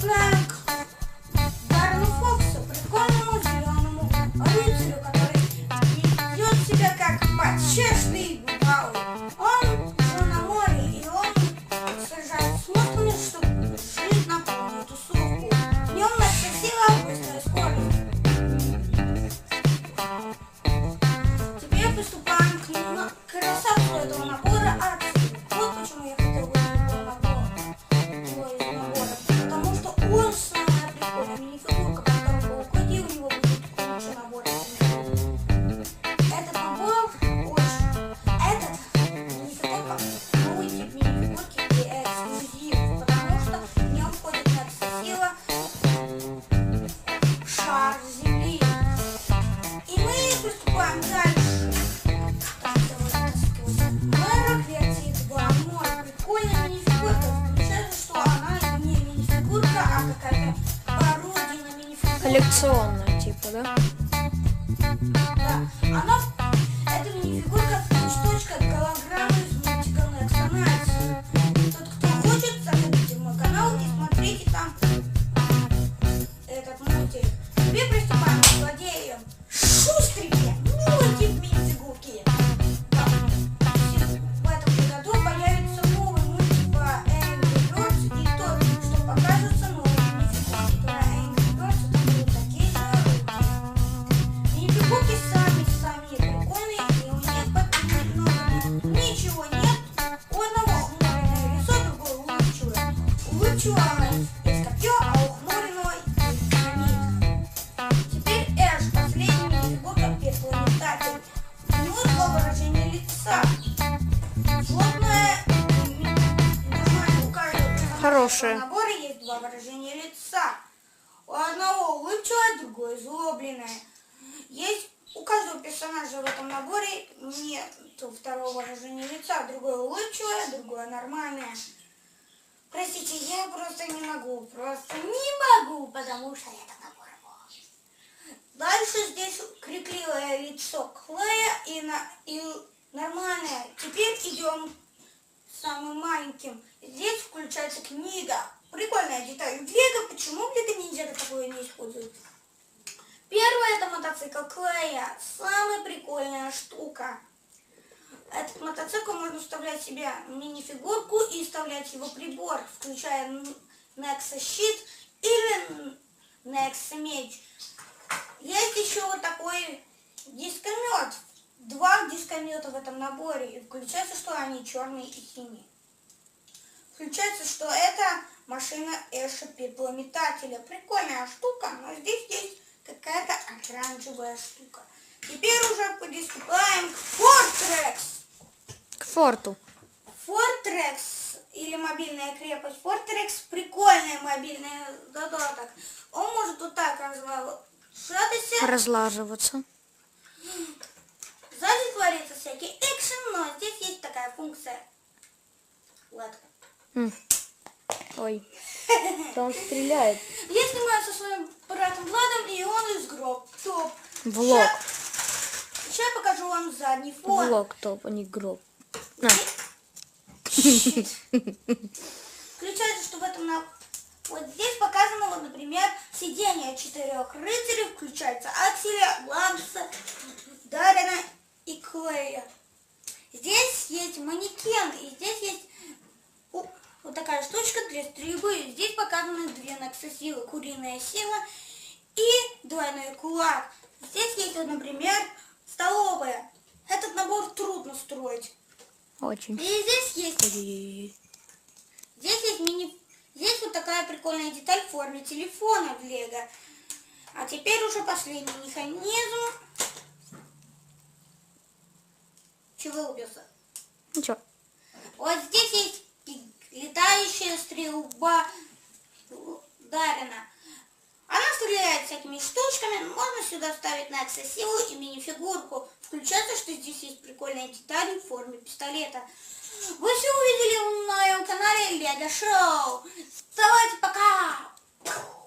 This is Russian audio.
plan. Анимационная, типа, да? Да. Она, эта мини-фигурка точка У каждого Хорошее. в наборе есть два выражения лица. У одного улыбчивое, другое злобленное. Есть у каждого персонажа в этом наборе нет второго выражения лица. Другое улыбчивое, другое нормальное. Простите, я просто не могу. Просто не могу, потому что это набор. Дальше здесь крикливое лицо Клея и, на, и нормальное. Теперь идем самым маленьким. Здесь включается книга. Прикольная деталь. В Лего почему в Лего ниндзя такое не используют? Первое это мотоцикл Клея. Самая прикольная штука. Этот мотоцикл можно вставлять себе мини-фигурку и вставлять его прибор, включая Nexa щит или Nexa меч. Есть еще вот такой дискомет. Два дискомета в этом наборе. И включается, что они черные и синие. Включается, что это машина Эша пеплометателя. Прикольная штука, но здесь есть какая-то оранжевая штука. Теперь уже приступаем к Fortrex. К форту. Fortrex или мобильная крепость. Fortrex прикольный мобильный додаток. Он может вот так разложиться. Разлаживаться. Творится всякий экшен, но здесь есть такая функция. Ладно. М. Ой. Да он стреляет. Я снимаю со своим братом Владом, и он из гроб. Топ. Влог. Сейчас я покажу вам задний фон. Влог топ, а не гроб. На. Включается, что в этом на... Вот здесь показано, вот, например, сиденье четырех рыцарей. Включается Акселя, Ланса, Дарина и Клея. Здесь есть манекен, и здесь есть у- вот такая штучка для стрельбы. Здесь показаны две наксосилы. Куриная сила и двойной кулак. Здесь есть, вот, например, столовая. Этот набор трудно строить. Очень. И здесь есть. Здесь есть мини... Здесь вот такая прикольная деталь в форме телефона в Лего. А теперь уже последний механизм. Чего убился? Ничего. Вот здесь есть летающая стрельба Дарина. Она стреляет всякими штучками. Можно сюда вставить на силу и мини-фигурку. Включается, что здесь есть прикольные детали в форме пистолета. Вы все увидели на моем канале Лего Шоу. Давайте пока!